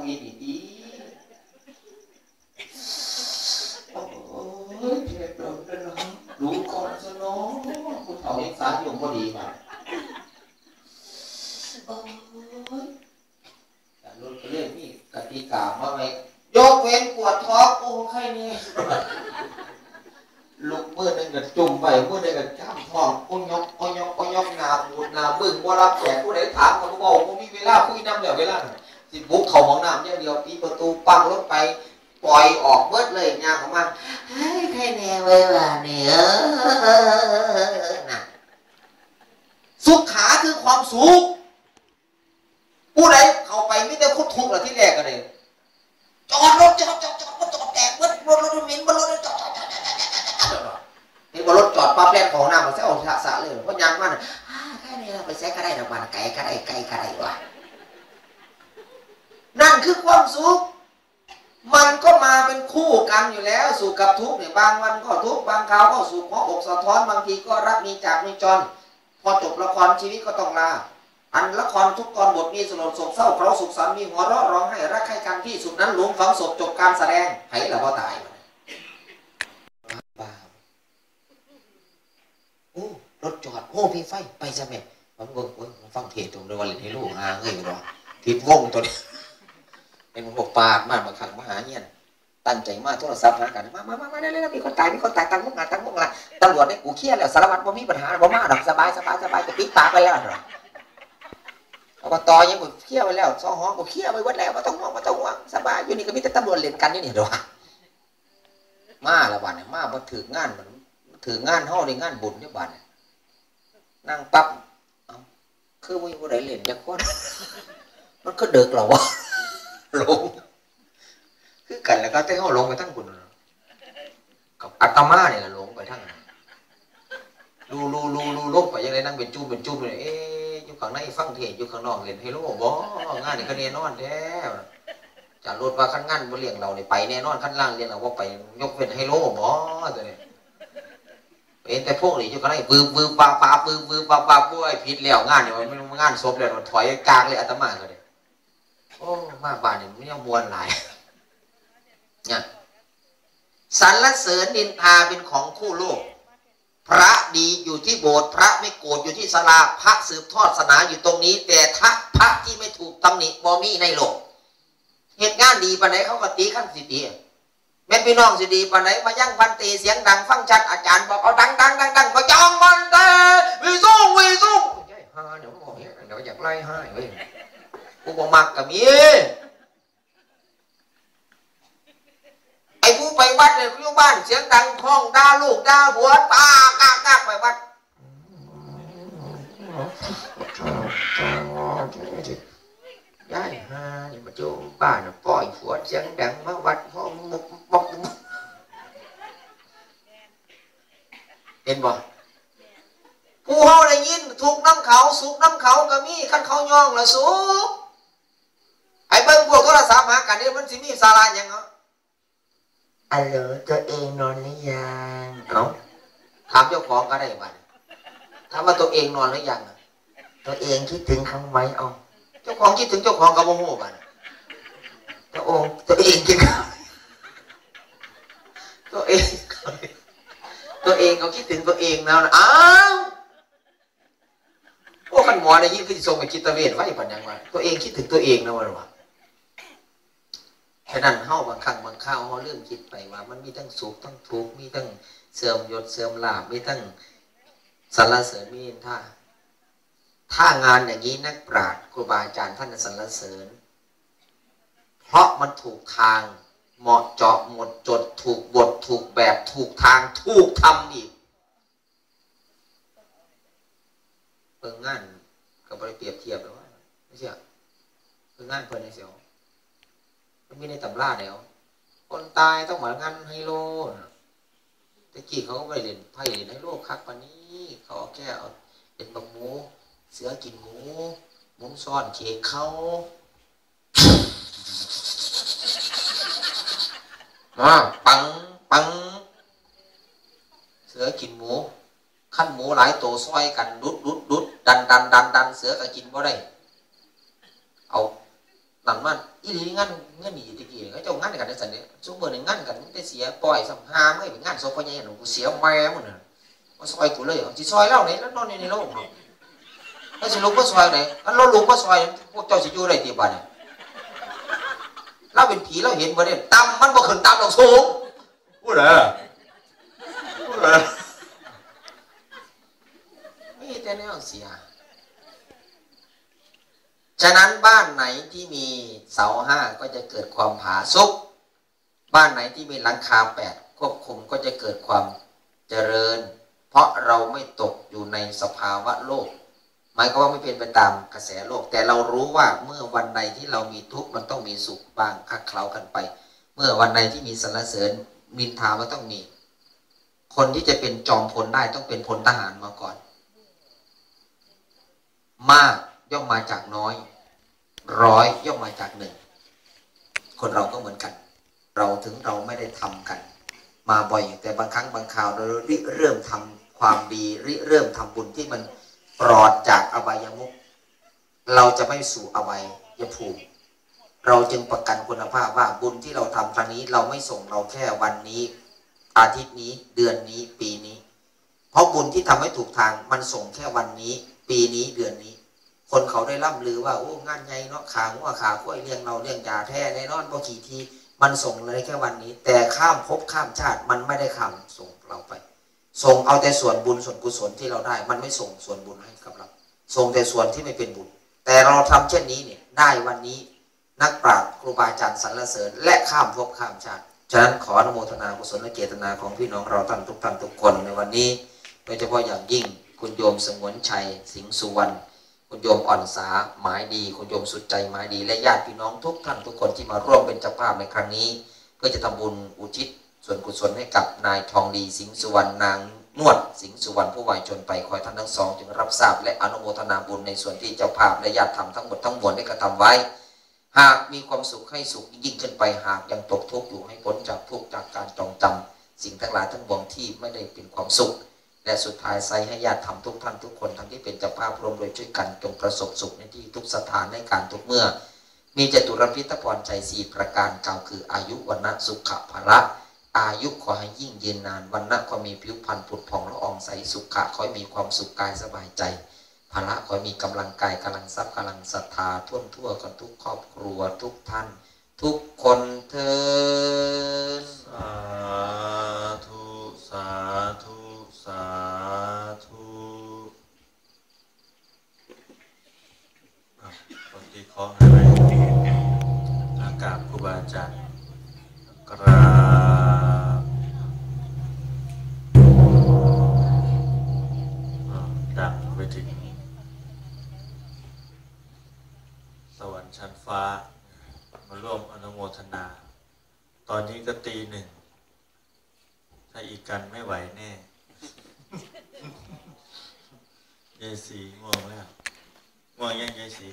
คุยดีดีโอ้ยเจ็บปวดเลยเนาะรู้ก่อนซะเนาะผู้เฒ่ายังสารอยู่พอดีมาโอ้ยแต่รถก็เรื่องนี่กติกามาไว้ยกเว้นปวดท้องโอ้ใครเนี่ยลุกมือหนึงก็จุ่มไปมือหนึงก็จ้ำท้องโอ้ยกโอ้ยกโอ้ยกหนาบูดหนาบึ้งว่ารับแขกผู้ใดถามก็บอกว่ามีเวลาคุยน้ำเหลือเวลาน่ะ สิบุกเขาห้องน้ำอย่างเดียวปีประตูปังรถไป ปล่อยออกเบิดเลยยางออกมาเฮ้ยใครแน่เวลาเนี่ยนะสุขขาคือความสุขผู้ใดเข้าไปไม่ได้คุดทุกข์ละที่แรกกันเลยจอดรถจอดจอดจอดรถจอดแตกเบิดรถรถม็นบนรถจอดจอดจอดจอดจอดจอดจอดเห็นบนรถจอดปั๊บแล่นของน้ำมาเสียออกสะสะเลยเพราะยางมันอ่าแค่นี้เราไปแซกก็ได้ดอกมันไก่ก็ได้ไก่ก็ได้วะ นั่นคือความสุข มันก็มาเป็นคู่กันอยู่แล้วสุขกับทุกข์เนี่ยบางวันก็ทุกข์บางคราวก็สุขเพราะอกสะท้อนบางทีก็รักมีจากมีจร พอจบละครชีวิตก็ต้องลาอันละครทุกตอนบทมีสลดโศกเศร้าเพราะสุขสันต์มีหัวเราะร้องไห้รักใครกันที่สุดนั้นหลวงฝังศพจบการแสดงไผ่ละพ่อตายบ้าโอ้รถจอดโอ้พี่ไฟไปซะแม่ผมก็โอ้ยผมฟังเทศตรงในวันเล่นให้ลูกหาเงยกูรอทิดวงตัวนี้ เป็นพวกปาดมากบางครั้งมาหาเนี่ยตั้งใจมากโทรศัพท์หากันมามามามาได้เลยมีคนตายมีคนตายตั้งมุกงานตั้งมุกงานตำรวจเนี่ยกูเครียดแล้วสารวัตรบ่มีปัญหาบ่มาดอกสบายสบายสบายจะปิดปากไปแล้วหรออบตยังกูเครียดไปแล้วสองห้องกูเครียดไปวัดแล้วม่ต้องห่วงม่ต้องห่วงสบายอยู่นี่ก็มีแต่ตำรวจเล่นกันอยู่นี่ดอกมาละวันเนี่ยมาบ่ถืองานมันถืองานเฮาในงานบุญเนี่ยบัดเนี่ยนั่งปั๊บคือว่าอยู่ไหนเล่นจักคนมันก็เดึกเหรอวะ ลงคือกันแล้วก็เต้เขาลงไปทั้งคุณกับอาตมาเนี่ยหลงไปทั้งลูลูลูลูลงไปยังไงนั่งเป็นจุ่มเป็นจุ่มเลยเอ๊ะอยู่ข้างในฟังเทศอยู่ข้างนอกเล่นไฮโลบ่งานนี่ก็แน่นอนแท้จารถว่าขั้นงานบ่เลี้ยงเราเนี่ยไปแน่นอนขั้นล่างเลี้ยงเราว่าไปยกเป็นไฮโลบ่ตัวนี้เป็นแต่พวกนี้อยู่ข้างในวืบวืบปาปาวืบวืบปาปาป่วยผิดแล้วงานเนี่ยมันงานศพแล้วมันถอยกลางเลยอาตมาเลย โอ้มาบ้านนี่มันยังมวนหลายเนี่ยสรรเสริญนินทาเป็นของคู่โลก พระดีอยู่ที่โบสถ์พระไม่โกรธอยู่ที่ศาลาพระสืบทอดศาสนาอยู่ตรงนี้ แต่ถ้าพระที่ไม่ถูกตำหนิบอมีในโลกเหตุงานดีปานไหนเขาก็ตีขั้นสิตีแม่พี่น้องสิดีปานไหนมายั่งพันตีเสียงดังฟังชัดอาจารย์บอกเอาดังดังดังดังมาจองมันเตวิซุ่งวิซุ่งใช่ฮาเดี๋ยวบอกเดี๋ยวอยากไล่ให้ มักกับมีไอ้ผู้ไปวัดเนี่ยอยู่บ้านเสียงดังท้องด่าลูกด่าผัวตากากากไปวัดยายฮานี่มาจูบ้านปล่อยผัวเสียงดังมาวัดพ่อมุกบอกเห็นบ่ผู้เฮาได้ยินถูกน้ำเขาสุกน้ำเขาก็มีขั้นเขาย่องละสุก ไอ้เบิ้งพวกโทรศัพท์หากันนี่มันสิมีสาระหยังเหรออัลโหลตัวเองนอนหรือยังเอาถามเจ้าของก็ได้บัดถามว่าตัวเองนอนหรือยังอะตัวเองคิดถึงเขาไหมเอาเจ้าของคิดถึงเจ้าของกับโมโหบัดตัวองตัวเองคิดตัวเอง ตัวเองเขาคิดถึงตัวเองแล้วนะอ้าวโอ้ขันหมอได้ยิ่งขึ้นทรงกับจิตเวชไว้ปัญญาว่าตัวเองคิดถึงตัวเองนะวะวะ ฉะนั้นเฮาบางครั้งบางข้าวเฮาเริ่มคิดไปว่า มันมีทั้งสุขทั้งทุกข์มีทั้งเสื่อมยศเสื่อมลาบมีทั้งสรรเสริญมีท่าถ้างานอย่างนี้นักปราชญ์ครูบาอาจารย์ท่านสรรเสริญ เพราะมันถูกทางเหมาะเจาะหมดจดถูกบทถูกแบบถูกทางถูกทำอีกเพิ่งงานก็บริเปรียบเทียบแล้วว่าไม่ใช่เพิ่งงานเพิ่นในเสียว มีในตำราแล้วคนตายต้องหมางานไฮโลตะกี้เขาก็ไปเล่นไพ่เล่นไฮโลคักปานนี้ เขาแค่เอาเล่นบักหมู เสือกินหมูหมุนซ่อนเขกเขามาปังปัง เสือกินหมูขั้นหมูหลายตัวซอยกันดุดดุดดุดดันดันดันดันเสือก็กินบ่ได้เอา นั่นมันอีหลีงานเงินดีตะกี้เขาเจ้างานกันได้สันเด้ซุมื้อนี้งานกันมันได้เสียปล่อยสัมหาไม่เป็นงานศพพ่อใหญ่หนูกูเสียแม่มึงน่ะมาซอยกูเลยเอาสิซอยเล่าไหนแล้วนอนในโลกเนาะแล้วสิลุกมาซอยไหนอันเราลุกมาซอยพวกเจ้าสิอยู่ได้ที่บ้านเนี่ยเราเป็นผีเราเห็นบ่ได้ต่ำมันบ่ขึ้นต่ำหรอกสูงพูดเหรอพูดเหรอมีแต่แนวเสีย ฉะนั้นบ้านไหนที่มีเสาห้าก็จะเกิดความผาสุกบ้านไหนที่มีหลังคาแปดควบคุมก็จะเกิดความเจริญ เพราะเราไม่ตกอยู่ในสภาวะโลกหมายความว่าไม่เป็นไปตามกระแสโลก แต่เรารู้ว่าเมื่อวันใดที่เรามีทุกข์มันต้องมีสุขบ้างคลักเคล้ากันไป เมื่อวันใดที่มีสรรเสริญมินทามันต้องมี คนที่จะเป็นจอมพลได้ต้องเป็นพลทหารมาก่อน มาก ย่อมมาจากน้อย ร้อยย่อมมาจากหนึ่ง คนเราก็เหมือนกัน เราถึงเราไม่ได้ทำกัน มาบ่อยแต่บางครั้งบางคราวเราริเริ่มทำความดีริเริ่มทำบุญที่มันปลอดจากอบายมุขเราจะไม่สู่อบายยภูมิเราจึงประกันคุณภาพว่าบุญที่เราทำครั้งนี้ เราไม่ส่งเราแค่วันนี้ อาทิตย์นี้เดือนนี้ปีนี้ เพราะบุญที่ทำให้ถูกทางมันส่งแค่วันนี้ ปีนี้เดือนนี้ คนเขาได้ล่ำลือว่าโอ้งานใหญ่เนาะขาหัวขาข้อยเลี้ยงเราเลี้ยงยาแท้แน่นอนพอกี่ทีมันส่งเลยแค่วันนี้ แต่ข้ามภพข้ามชาติมันไม่ได้ข้ามส่งเราไป ส่งเอาแต่ส่วนบุญส่วนกุศลที่เราได้ มันไม่ส่งส่วนบุญให้กับเราส่งแต่ส่วนที่ไม่เป็นบุญ แต่เราทำเช่นนี้เนี่ยได้วันนี้นักปราชญ์ครูบาอาจารย์สรรเสริญ และข้ามภพข้ามชาติฉะนั้นขออนุโมทนากุศลและเจตนาของพี่น้องเราท่านทุกท่านทุกคนในวันนี้โดยเฉพาะอย่างยิ่งคุณโยมสงวนชัยสิงห์สุวรรณ คุณโยมอ่อนสาหมายดี คุณโยมสุดใจหมายดี และญาติพี่น้องทุกท่านทุกคนที่มาร่วมเป็นเจ้าภาพในครั้งนี้ เพื่อจะทำบุญอุทิศส่วนกุศลให้กับนายทองดีสิงห์สุวรรณนางนวดสิงห์สุวรรณผู้วายชนไปขอให้ท่านทั้งสองจึงรับทราบและอนุโมทนาบุญในส่วนที่เจ้าภาพและญาติทำทั้งหมดทั้งมวลได้กระทำไว้ หากมีความสุขให้สุขยิ่งขึ้นไปหากยังตกทุกข์อยู่ให้พ้นจากทุกข์จากการจองจำสิ่งทั้งหลายทั้งปวงที่ไม่ได้เป็นความสุข และสุดท้ายไซให้ญาติทำทุกท่านทุกคนทั้งที่เป็นเจ้าภาพรวมโดยช่วยกันจงประสบสุขในที่ทุกสถานในการทุกเมื่อ มีจตุรพิทพรใจสี่ประการกล่าวคืออายุวันนะสุขภละอายุขอให้ยิ่งยืนนานวันนะขอมีผิวพรรณผุดผ่องละอองใสสุขะขอให้มีความสุขกายสบายใจภละขอให้มีกำลังกายกำลังทรัพย์กำลังศรัทธาทั่วทั่วกันทุกครอบครัวทุกท่าน ทุกคนเทินสาธุสาธุสาธุอะ คนที่คล้อะไรอากาศครูบาอาจารย์กราบอะดังไปถึงสวรรค์ชั้นฟ้า มาร่วมอนุโมทนา ตอนนี้ก็ตีหนึ่ง ถ้าอีกกันไม่ไหวแน่ยายสีง่วงไหมอะง่วงยังยายสี